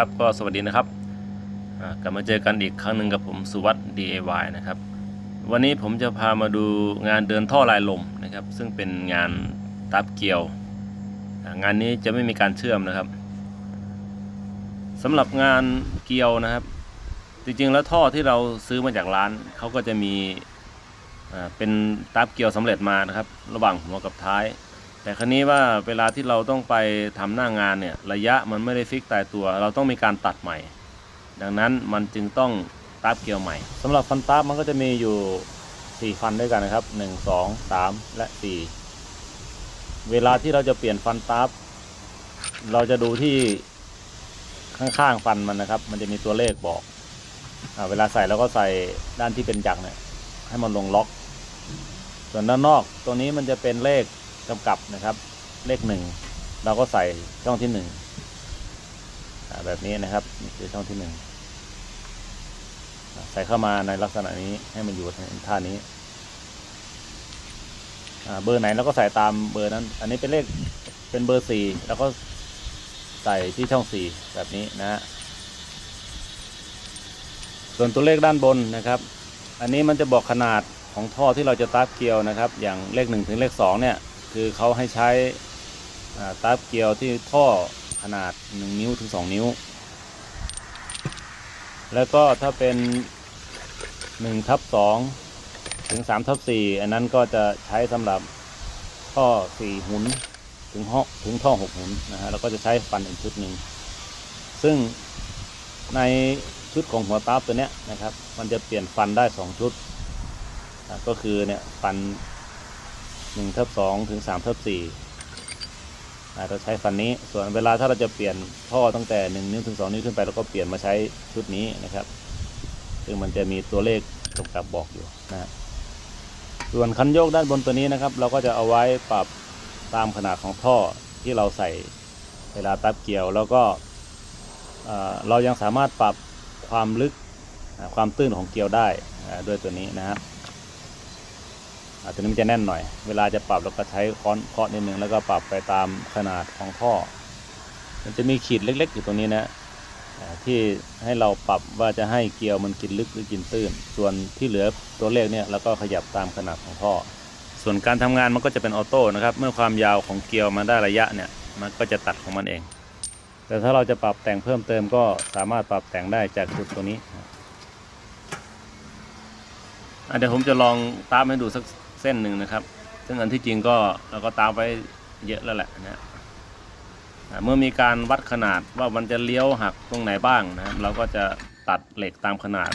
ครับก็สวัสดีนะครับกลับมาเจอกันอีกครั้งหนึ่งกับผมสุวัสด์ DIY นะครับวันนี้ผมจะพามาดูงานเดินท่อลายลมนะครับ ซึ่งเป็นงานตับเกี่ยว งานนี้จะไม่มีการเชื่อมนะครับสำหรับงานเกี่ยวนะครับ จริงๆแล้วท่อที่เราซื้อมาจากร้านเขาก็จะมีเป็นตับเกี่ยวสำเร็จมานะครับ ระหว่างหัวกับท้าย แต่ครั้นี้ว่าเวลาที่เราต้องไปทำหน้างานเนี่ยระยะมันไม่ได้ฟิกตายตัว เราต้องมีการตัดใหม่ ดังนั้นมันจึงต้องตับเกลียวใหม่สำหรับฟันตับมันก็จะมีอยู่ 4 ฟันด้วยกันนะครับ 1 2 3 และ 4 เวลาที่เราจะเปลี่ยนฟันตับเราจะดูที่ข้างๆฟันมันนะครับ มันจะมีตัวเลขบอกอเวลาใส่เราก็ใส่ด้านที่เป็นจักรเนี่ยให้มันลงล็อก ส่วนด้านนอกตรงนี้มันจะเป็นเลข กำกับนะครับ เลขหนึ่งเราก็ใส่ช่องที่หนึ่งแบบนี้นะครับนี่คือช่องที่หนึ่งใส่เข้ามาในลักษณะนี้ให้มันอยู่ในท่านี้เบอร์ไหนเราก็ใส่ตามเบอร์นั้น อันนี้เป็นเลขเป็นเบอร์สี่แล้วก็ใส่ที่ช่องสี่แบบนี้นะฮะส่วนตัวเลขด้านบนนะครับ อันนี้มันจะบอกขนาดของท่อที่เราจะตับเกลียวนะครับ อย่างเลขหนึ่งถึงเลขสองเนี่ย คือเขาให้ใช้ตับเกลียวที่ท่อขนาด 1 นิ้วถึง 2 นิ้ว แล้วก็ถ้าเป็น1ทับ2ถึง3ทับ4อันนั้นก็จะใช้สำหรับท่อ 4 หุนถึงห้อถึงท่อ 6 หุนนะฮะแล้วก็จะใช้ฟันอีกชุดหนึ่ง ซึ่งในชุดของหัวตับตัวเนี้ยนะครับ มันจะเปลี่ยนฟันได้ 2 ชุด ก็คือเนี่ยฟัน หนึ่งทับสองถึงสามทับสี่เราใช้ฟันนี้ส่วนเวลาถ้าเราจะเปลี่ยนท่อตั้งแต่หนึ่งนิ้วถึงสองนิ้วขึ้นไปเราก็เปลี่ยนมาใช้ชุดนี้นะครับ ซึ่งมันจะมีตัวเลขกำกับบอกอยู่นะส่วนคันโยกด้านบนตัวนี้นะครับ เราก็จะเอาไว้ปรับตามขนาดของท่อที่เราใส่เวลาตับเกี่ยวแล้วก็เรายังสามารถปรับความลึกความตื้นของเกลียวได้ด้วยตัวนี้นะครับ ตัวนี้มันจะแน่นหน่อย เวลาจะปรับเราก็ใช้ค้อนเคาะนิดนึงแล้วก็ปรับไปตามขนาดของท่อ มันจะมีขีดเล็ก ๆ อยู่ตรงนี้นะอ่าที่ให้เราปรับว่าจะให้เกลียวมันกินลึกหรือกินตื้น ส่วนที่เหลือตัวเลขเนี่ยเราก็ขยับตามขนาดของท่อ ส่วนการทำงานมันก็จะเป็นออโต้นะครับ เมื่อความยาวของเกลียวมันได้ระยะเนี่ย มันก็จะตัดของมันเอง แต่ถ้าเราจะปรับแต่งเพิ่มเติมก็สามารถปรับแต่งได้จากจุดตัวนี้เดี๋ยวผมจะลองตามให้ดูสัก เส้นหนึ่งนะครับ ซึ่งอันที่จริงก็เราก็ตามไว้เยอะแล้วแหละนะอะเมื่อมีการวัดขนาดว่ามันจะเลี้ยวหักตรงไหนบ้างนะครับ เราก็จะตัดเหล็กตามขนาด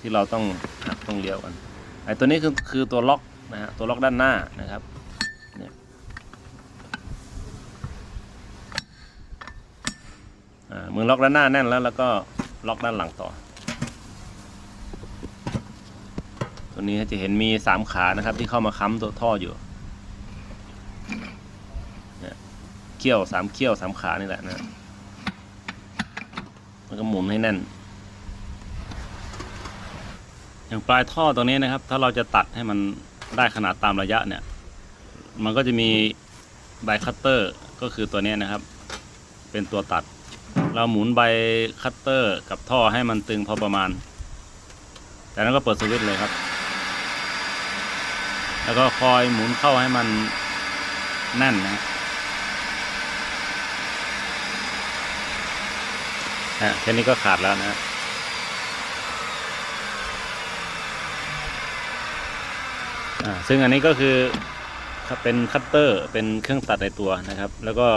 ที่เราต้องหักต้องเลี้ยวกันไอ้ตัวนี้คือคือตัวล็อกนะฮะตัวล็อกด้านหน้านะครับเนี่ยอ่ามือล็อกด้านหน้าแน่นแล้วแล้วก็ล็อกด้านหลังต่อ ตัวนี้จะเห็นมีสามขานะครับ ที่เข้ามาค้ำตัวท่ออยู่เนี่ยเขี้ยวสามเขี้ยวสามขานี่แหละนะแล้วก็หมุนให้แน่น อย่างปลายท่อตรงนี้นะครับ ถ้าเราจะตัดให้มันได้ขนาดตามระยะเนี่ย มันก็จะมีใบคัตเตอร์ก็คือตัวนี้นะครับ เป็นตัวตัด เราหมุนใบคัตเตอร์กับท่อให้มันตึงพอประมาณ จากนั้นก็เปิดสวิตช์เลยครับ แล้วก็คอยหมุนเข้าให้มันแน่นนะฮะแค่นี้ก็ขาดแล้วนะอ่าซึ่งอันนี้ก็คือเป็นคัตเตอร์เป็นเครื่องตัดในตัวนะครับ แล้วก็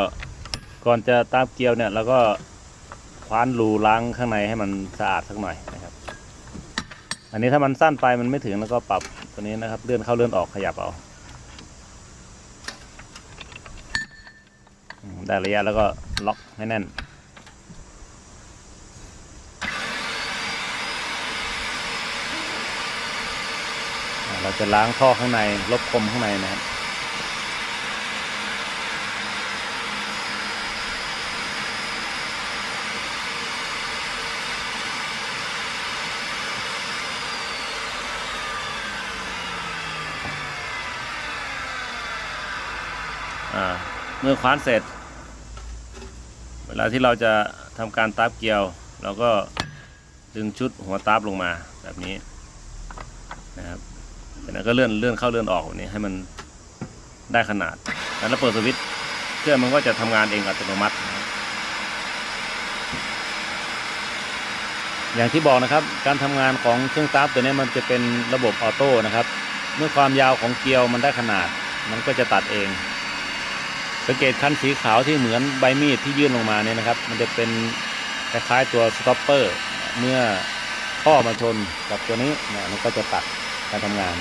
ก่อนจะตาบเกลียวเนี่ยเราก็คว้านรูล้างข้างในให้มันสะอาดสักหน่อยนะครับ อันนี้ถ้ามันสั้นไปมันไม่ถึงแล้วก็ปรับ ตัวนี้นะครับเลื่อนเข้าเลื่อนออกขยับเอาได้ระยะแล้วก็ล็อกให้แน่น เราจะล้างท่อข้างในลบคมข้างในนะครับ เมื่อคว้านเสร็จ เวลาที่เราจะทำการตาบเกลียว เราก็ดึงชุดหัวตาบลงมาแบบนี้นะครับจากนั้นก็เลื่อนเลื่อนเข้าเลื่อนออกแบบนี้ให้มันได้ขนาด แล้วเราเปิดสวิตช์เครื่องมันก็จะทำงานเองอัตโนมัติ อย่างที่บอกนะครับ การทำงานของเครื่องตาบตัวนี้มันจะเป็นระบบออโต้นะครับ เมื่อความยาวของเกลียวมันได้ขนาด มันก็จะตัดเอง สังเกตคันสีขาวที่เหมือนใบมีดที่ยื่นลงมาเนี่ยนะครับ มันจะเป็นคล้ายๆตัวสต็อปเปอร์ เมื่อข้อมาชนกับตัวนี้เนี่ยมันก็จะตัดการทำงาน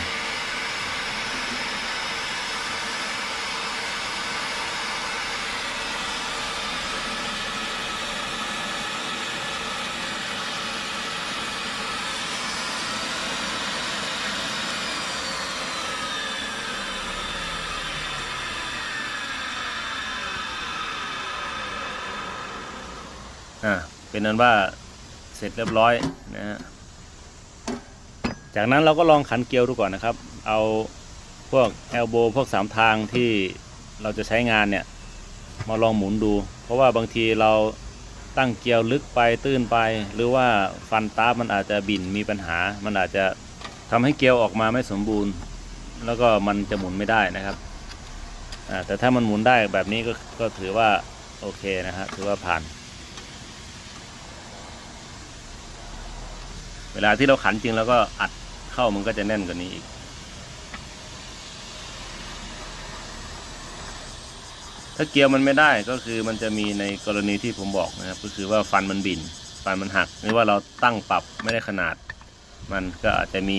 อ่า เป็นนั้นว่าเสร็จเรียบร้อยนะฮะจากนั้นเราก็ลองขันเกลียวดูก่อนนะครับ เอาพวกแอลโบพวกสามทางที่เราจะใช้งานเนี่ยมาลองหมุนดู เพราะว่าบางทีเราตั้งเกลียวลึกไปตื้นไป หรือว่าฟันตามันอาจจะบินมีปัญหา มันอาจจะทำให้เกลียวออกมาไม่สมบูรณ์ แล้วก็มันจะหมุนไม่ได้นะครับแต่ถ้ามันหมุนได้แบบนี้ก็ก็ถือว่าโอเคนะฮะถือว่าผ่าน เวลาที่เราขันจริงแล้วก็อัดเข้ามันก็จะแน่นกว่านี้อีก ถ้าเกียวมันไม่ได้ก็คือมันจะมีในกรณีที่ผมบอกนะครับ ก็คือว่าฟันมันบิน ฟันมันหักหรือว่าเราตั้งปรับไม่ได้ขนาด มันก็อาจจะมี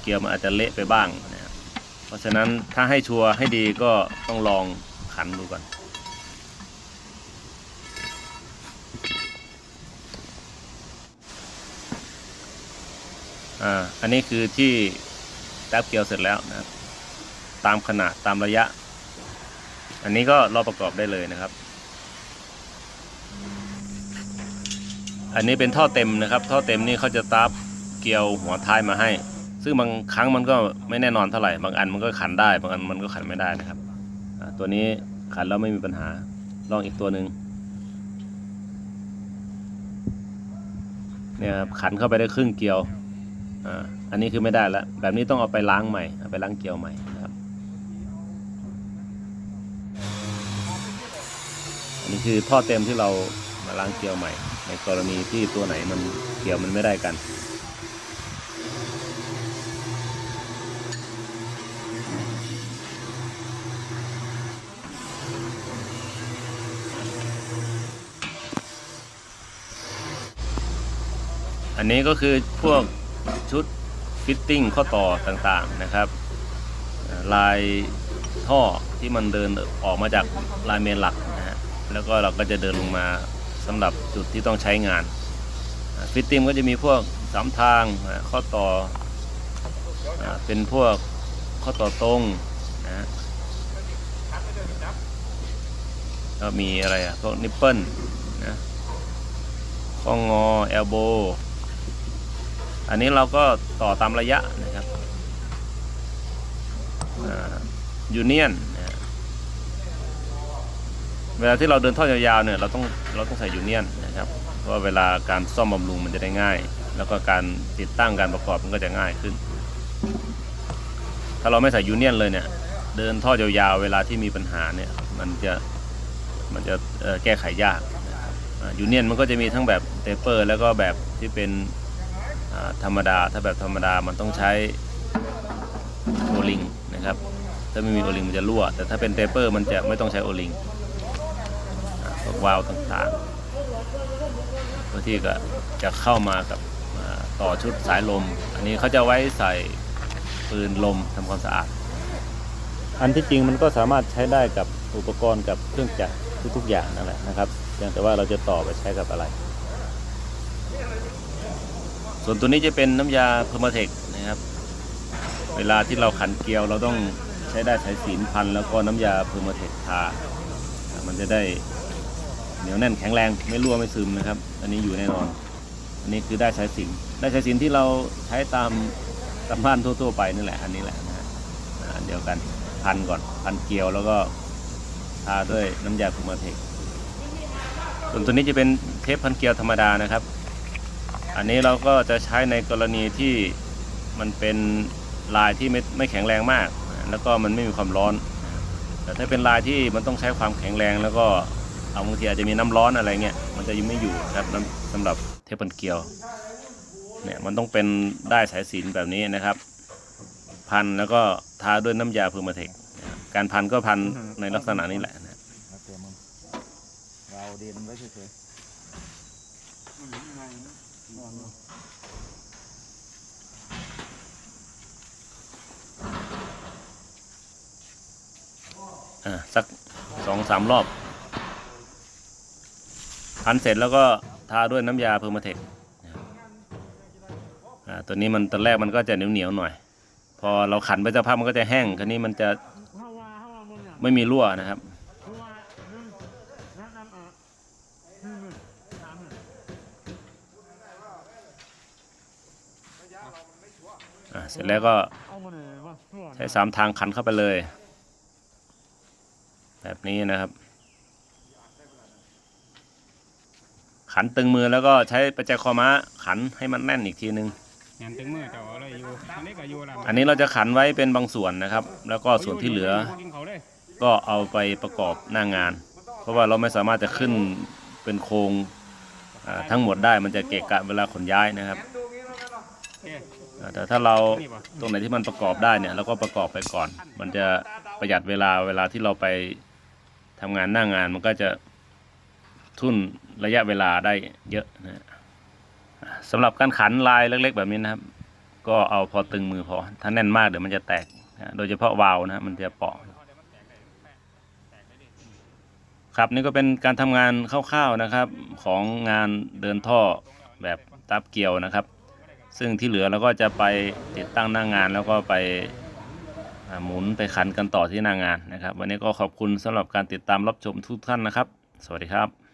เกียวมันอาจจะเละไปบ้างนะครับเพราะฉะนั้นถ้าให้ชัวร์ให้ดีก็ต้องลองขันดูก่อน อ่าอันนี้คือที่แทบเกลียวเสร็จแล้วนะครับ ตามขนาดตามระยะ อันนี้ก็รอประกอบได้เลยนะครับ อันนี้เป็นท่อเต็มนะครับ ท่อเต็มนี่เขาจะตับเกลียวหัวท้ายมาให้ ซึ่งบางครั้งมันก็ไม่แน่นอนเท่าไหร่บางอันมันก็ขันได้บางอันมันก็ขันไม่ได้นะครับตัวนี้ขันแล้วไม่มีปัญหาลองอีกตัวหนึ่งเนี่ยครับขันเข้าไปได้ครึ่งเกลียว อ่าอันนี้คือไม่ได้แล้วแบบนี้ต้องเอาไปล้างใหม่เอาไปล้างเกลียวใหม่นะครับอันนี้คือท่อเต็มที่เรามาล้างเกลียวใหม่ ในกรณีที่ตัวไหนมันเกลียวมันไม่ได้กันอันนี้ก็คือพวก ชุดฟิตติ้งข้อต่อต่างๆนะครับลายท่อที่มันเดินออกมาจากลายเมนหลักนะฮะแล้วก็เราก็จะเดินลงมาสำหรับจุดที่ต้องใช้งานฟิตติ้งก็จะมีพวกสามทางข้อต่อเป็นพวกข้อต่อตรงนะฮะก็มีอะไรอะพวกนิปเปิลนะข้องอแอลโบ อันนี้เราก็ต่อตามระยะนะครับยูเนียนเวลาที่เราเดินท่อยาวๆเนี่ยเราต้องเราต้องใส่ยูเนียนนะครับเพราะเวลาการซ่อมบำรุงมันจะได้ง่าย แล้วก็การติดตั้งการประกอบมันก็จะง่ายขึ้น ถ้าเราไม่ใส่ยูเนียนเลยเนี่ยเดินท่อยาวๆเวลาที่มีปัญหาเนี่ยมันจะมันจะแก้ไขยากยูเนียนมันก็จะมีทั้งแบบเตเปอร์ แล้วก็แบบที่เป็น ธรรมดาถ้าแบบธรรมดามันต้องใช้โอลิงนะครับถ้าไม่มีโอลิงมันจะรั่ว แต่ถ้าเป็นเทปเปอร์มันจะไม่ต้องใช้โอลิงพวกวาล์วต่างๆเพื่อที่ก็จะเข้ามากับต่อชุดสายลม อันนี้เขาจะไว้ใส่ปืนลมทำความสะอาด อันที่จริงมันก็สามารถใช้ได้กับอุปกรณ์กับเครื่องจักรทุกๆอย่างนั่นแหละนะครับเพียงแต่ว่าเราจะต่อไปใช้กับอะไร ส่วนตัวนี้จะเป็นน้ำยาเพอร์มาเทคนะครับ เวลาที่เราขันเกลียวเราต้องใช้ได้สายสีนพัน แล้วก็น้ำยาเพอร์มาเทคทา มันจะได้เหนียวแน่นแข็งแรงไม่รั่วไม่ซึมนะครับ อันนี้อยู่แน่นอน อันนี้คือได้สายสินได้สายสินที่เราใช้ตามตามบ้านทั่วๆไปนี่แหละอันนี้แหละนะฮะอันเดียวกันพันก่อนพันเกลียวแล้วก็ทาด้วยน้ำยาเพอร์มาเทคส่วนตัวนี้จะเป็นเทปพันเกลียวธรรมดานะครับ อันนี้เราก็จะใช้ในกรณีที่มันเป็นลายที่ไม่ไม่แข็งแรงมาก แล้วก็มันไม่มีความร้อน แต่ถ้าเป็นลายที่มันต้องใช้ความแข็งแรงแล้วก็เอาบางทีอาจจะมีน้ำร้อนอะไรเงี้ยมันจะยังไม่อยู่ครับน้ำสำหรับเทปพันเกลียวเนี่ยมันต้องเป็นได้สายสิญจนแบบนี้นะครับ พันแล้วก็ทาด้วยน้ำยาเพอร์มาเทคนะครับการพันก็พันในลักษณะนี้แหละนะแล้วแต่มึงเราเดินไว้เฉย อ่าสักสองสามรอบ พันเสร็จแล้วก็ทาด้วยน้ำยาเพอร์มาเทคอ่าตัวนี้มันตอนแรกมันก็จะเหนียวเหนียวหน่อย พอเราขันไปสักพักมันก็จะแห้งคันนี้มันจะไม่มีรั่วนะครับ อ่าเส ร็จแล้วก็ใช้สามทางขันเข้าไปเลย แบบนี้นะครับ ขันตึงมือแล้วก็ใช้ประแจคอม้าขันให้มันแน่นอีกทีนึงงานถึงมือเจ้าอะไรอยู่อันนี้ก็อยู่ละอันนี้เราจะขันไว้เป็นบางส่วนนะครับ แล้วก็ส่วนที่เหลือกินเขาเลยก็เอาไปประกอบหน้างาน เพราะว่าเราไม่สามารถจะขึ้นเป็นโครงอ่าทั้งหมดได้มันจะเกะกะเวลาขนย้ายนะครับเอ๊ะอ่า แต่ถ้าเราตรงไหนที่มันประกอบได้เนี่ยเราก็ประกอบไปก่อน มันจะประหยัดเวลาเวลาที่เราไปทำงานหน้างานมันก็จะทุ่นระยะเวลาได้เยอะนะฮะสำหรับการขันลายเล็ก ๆ แบบนี้นะครับ ก็เอาพอตึงมือพอ ถ้าแน่นมากเดี๋ยวมันจะแตกนะโดยเฉพาะวาล์วนะฮะมันจะเปาะครับนี่ก็เป็นการทำงานคร่าวๆนะครับ ของงานเดินท่อแบบตับเกี่ยวนะครับ ซึ่งที่เหลือเราก็จะไปติดตั้งหน้างานแล้วก็ไปหมุนไปขันกันต่อที่หน้างานนะครับ วันนี้ก็ขอบคุณสำหรับการติดตามรับชมทุกท่านนะครับ สวัสดีครับ